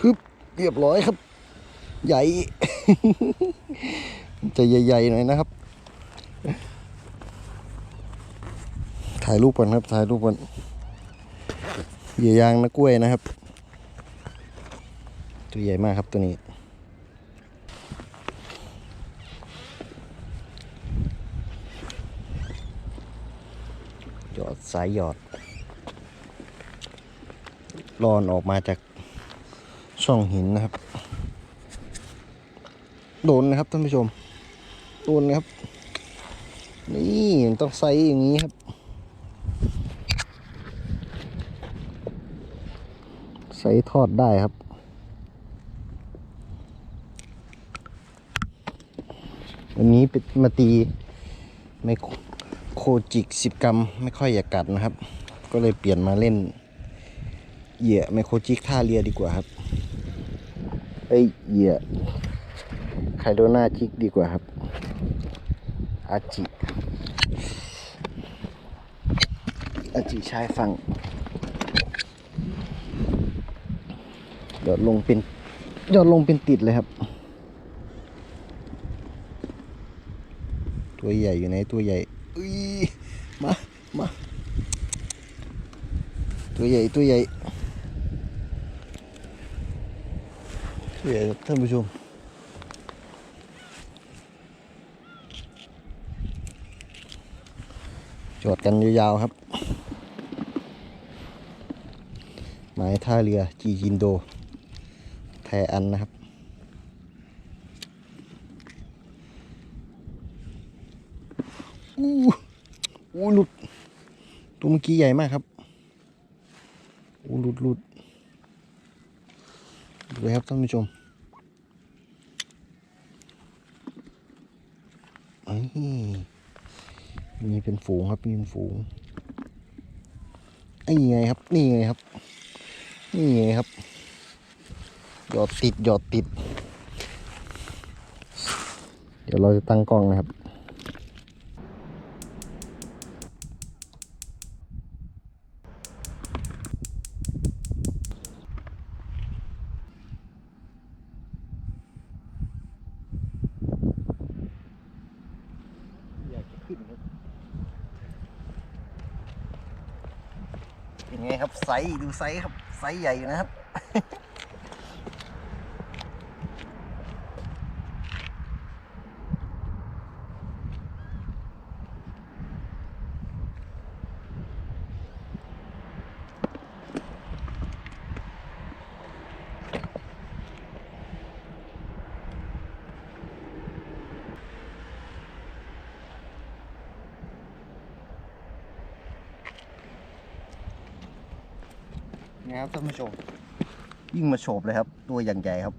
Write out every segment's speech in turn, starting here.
ฮึบเรียบร้อยครับ ใหญ่ จะใหญ่ๆหน่อยนะครับ ถ่ายรูปก่อนครับ ถ่ายรูปก่อนเหยื่อยางนะกล้วยนะครับ ตัวใหญ่มากครับตัวนี้หยอดสายหยอดรอนออกมาจาก ช่องหินนะครับ โดนนะครับท่านผู้ชม โดนนะครับ นี่ต้องไซส์อย่างนี้ครับ ไซส์ทอดได้ครับวันนี้เป็นมาตีไมโครโคจิกสิบกรัมไม่ค่อยอยากกัดนะครับ ก็เลยเปลี่ยนมาเล่นเหยื่อไมโครจิกท่าเรือดีกว่าครับ เอ้ยเหยื่อไคโดนาจิกดีกว่าครับ อาจิ อาจิชายฝั่งหยอดลงเป็นหยอดลงเป็นติดเลยครับ ตัวใหญ่อยู่ไหนตัวใหญ่อุ้ยมามาตัวใหญ่ตัวใหญ่ ตัวใหญ่ครับท่านผู้ชมจอดกันยาวๆครับ หมายท่าเรือจีจินโด แทอันนะครับ อู้อู้หลุด ตัวเมื่อกี้ใหญ่มากครับ อู้หลุดหลุด เลยครับท่านผู้ชมไอ้มีเป็นฝูงครับมีเป็นฝูงไอ้ไงครับ นี่ไงครับ นี่ไงครับ หยอดติดหยอดติด เดี๋ยวเราจะตั้งกล้องนะครับ อยากจะขึ้นครับ เป็นไงครับไซส์ดูไซส์ครับไซส์ใหญ่นะครับ นะครับท่านผู้ชมยิ่งมาโฉบเลยครับ ตัวอย่างใหญ่ครับ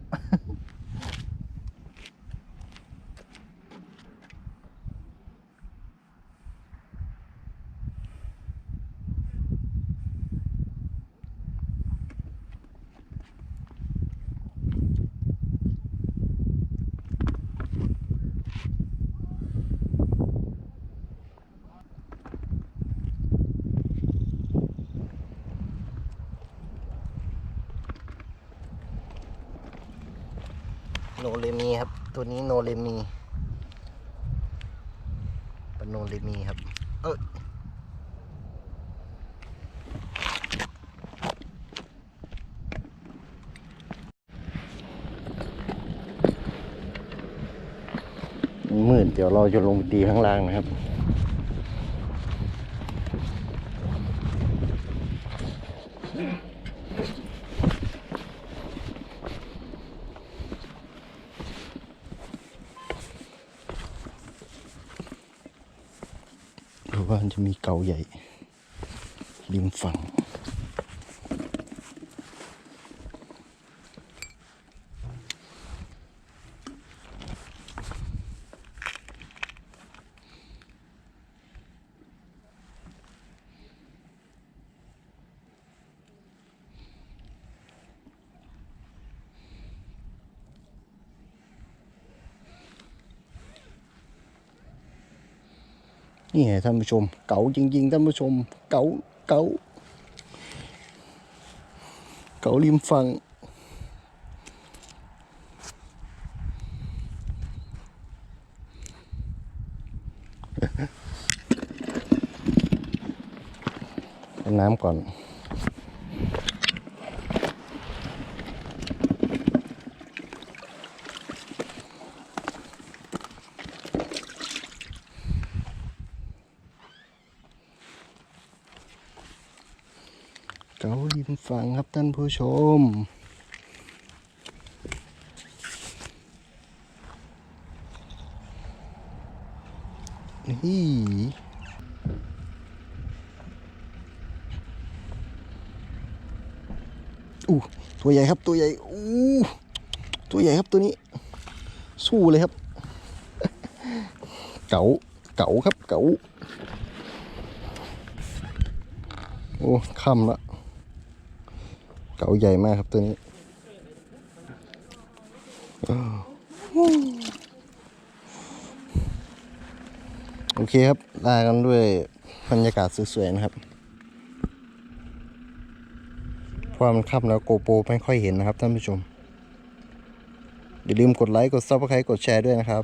โนเลมีครับ ตัวนี้โนเลมีเป็นโนเลมีครับ เอยมันมืดเดี๋ยวเราจะลงไปตีข้างล่างนะครับ ว่ามันจะมีเกาใหญ่ริมฝั่ง นี่ไงท่านผู้ชม เก๋าจริงๆท่านผู้ชม เก๋าเก๋าเก๋าริมฝั่งน้ำก่อน เการิมฝั่งครับท่านผู้ชม นี่อู้ตัวใหญ่ครับตัวใหญ่อู้ตัวใหญ่ครับตัวนี้ สู้เลยครับ เก๋าเก๋าครับเก๋าโอ้ค่ำละ เก๋าใหญ่มากครับตัวนี้โอเคครับลากันด้วยบรรยากาศสวยๆนะครับเพราะว่ามันค่ำแล้วโกโปรไม่ค่อยเห็นนะครับท่านผู้ชม อย่าลืมกดไลค์ กดซับสไครต์กดแชร์ด้วยนะครับ